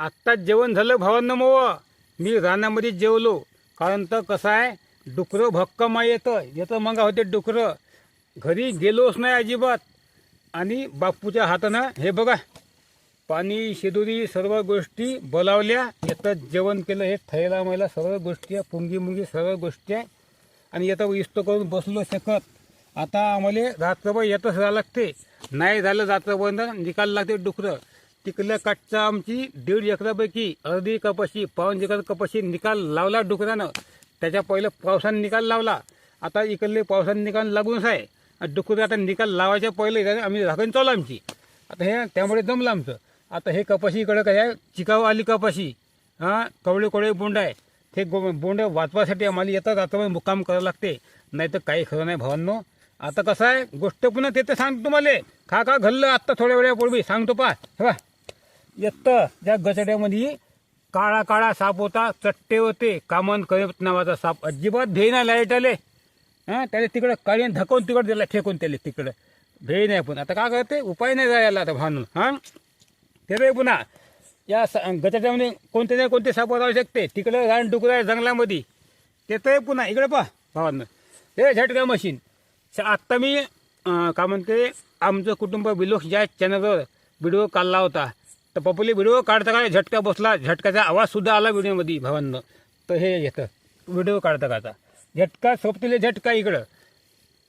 आत्ताच जेवण झालं भावांना मोव. मी रानामध्ये जेवलो. कारण तर कसं आहे डुकरं भक्कम येतं येतं मग होते डुकरं. घरी गेलोच नाही अजिबात. आणि बापूच्या हातानं हे बघा पाणी शेदुरी सर्व गोष्टी बोलावल्या. येतं जेवण केलं हे थैला मैला सर्व गोष्टी आहे पुंगी मुंगी सर्व गोष्टी आहे. आणि येतं इष्ट करून बसलो शकत. आता आम्हाला रात्रभर येतच राहावं लागते. नाही झालं रात्रभर निकाल लागते डुकरं. तिकडल्या काठचा आमची दीड एकरापैकी अर्धी कपाशी पाऊन एकर कपाशी निकाल लावला डुकरानं. त्याच्या पहिलं पावसानं निकाल लावला. आता इकडले पावसानं निकाल लागूनच आहे. डुकरं आता निकाल लावायच्या पहिले आम्ही राखण चालू आमची. आता हे त्यामुळे जमलं आमचं. आता हे कपाशी इकडं काय आहे? चिकाव आली कपाशी. हां कवळे कोळे बोंड आहे. ते गो बोंड वाचवासाठी आम्हाला येतात रात्रभर मुक्काम करावं लागते. नाही तर काही खरं नाही भावांनो. आता कसं आहे? गोष्ट पुन्हा ते तर सांगतो तुम्हाला. खा खा घल्लं आत्ता थोड्या वेळापूर्वी. सांगतो पा हे येतं. त्या गचड्यामध्ये काळा काळा साप होता चट्टे होते. कामन करत नावाचा साप अजिबात भेय नाही लाइट आले. हां त्याला तिकडं काळी धकवून तिकडं दिला फेकून त्याला तिकडं. भेय नाही पण आता काय करते? उपाय नाही जायला आता भानून. हां? ते पुन्हा. या गचड्यामध्ये कोणते नाही कोणते साप राहू शकते? तिकडं रान डुकर आहे जंगलामध्ये. ते तर पुन्हा. इकडे पहा भावांना. हे झटका मशीन स- आत्ता मी काय म्हणते आमचं कुटुंब बिलोक्स ज्या चॅनलवर व्हिडिओ काढला होता तर पप्पली व्हिडिओ काढता काय झटका बसला. झटकाचा आवाजसुद्धा आला व्हिडिओमध्ये भावांना. तर हे येतं. व्हिडिओ काढता काढता. झटका सोपतीले झटका इकडं.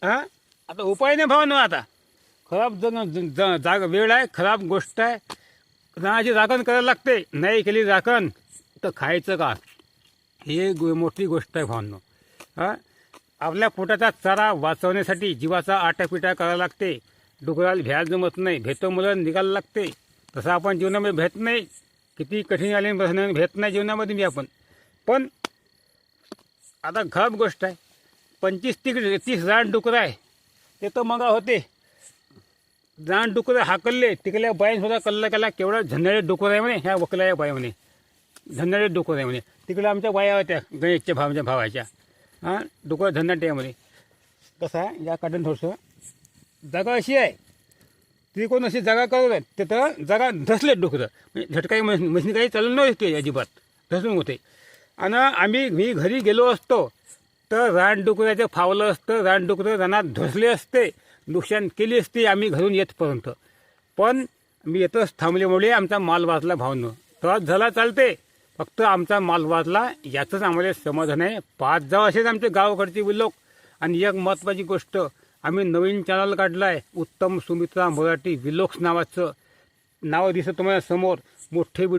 हां आता उपाय नाही भावानं आता. खराब जण ज- जाग वेळ आहे खराब गोष्ट आहे. रानाची राखण करायला लागते. नाही केली राखण तर खायचं का? हे गो मोठी गोष्ट आहे भावांनो. हां आपल्या पोटाचा चारा वाचवण्यासाठी जीवाचा आटापिटा करायला लागते. डुकराला भ्या जमत नाही. भेटो मुलं निघायला लागते. तसं आपण जीवनामध्ये भेट नाही. किती कठीण आले बसण्याने भेट नाही जीवनामध्ये मी आपण. पण आता खराब गोष्ट आहे. पंचवीस तिकडे तीस रान डुकरं आहे. ते तर मगा होते. रान डुकरं हाकलले तिकडल्या बाईन सुद्धा कल्ला केला केवढा झंडाळे डुकर आहे म्हणे ह्या वकल्या बाई म्हणे. झंडाळे डुकर आहे म्हणे. तिकडे आमच्या बाया होत्या गणेशच्या भावाच्या भावाच्या. हां डुकर झंडाटे म्हणे. कसं आहे या काटून थोडंसं जागा अशी आहे. ती कोण अशी जागा करत आहे तिथं जागा धसले डोकं म्हणजे झटकाई मशीन मशीन काही चालून नव्हते अजिबात. धसून होते. आणि आम्ही मी घरी गेलो असतो तर रानडुकराचं फावलं असतं रानडुकरं रानात धसले असते नुकसान केली असते आम्ही घरून येतपर्यंत पण मी येतच थांबल्यामुळे आमचा माल वाचला भावनं. त्रास झाला चालते. फक्त आमचा माल वाचला याचंच आम्हाला समाधान आहे. पाच जाव असेच आमचे गावाकडचे लोक. आणि एक महत्त्वाची गोष्ट आम्ही नवीन चॅनल काढलाय. आहे उत्तम सुमित्रा मराठी विलोक्स नावाचं. नाव दिसतं तुम्हाला समोर. मोठे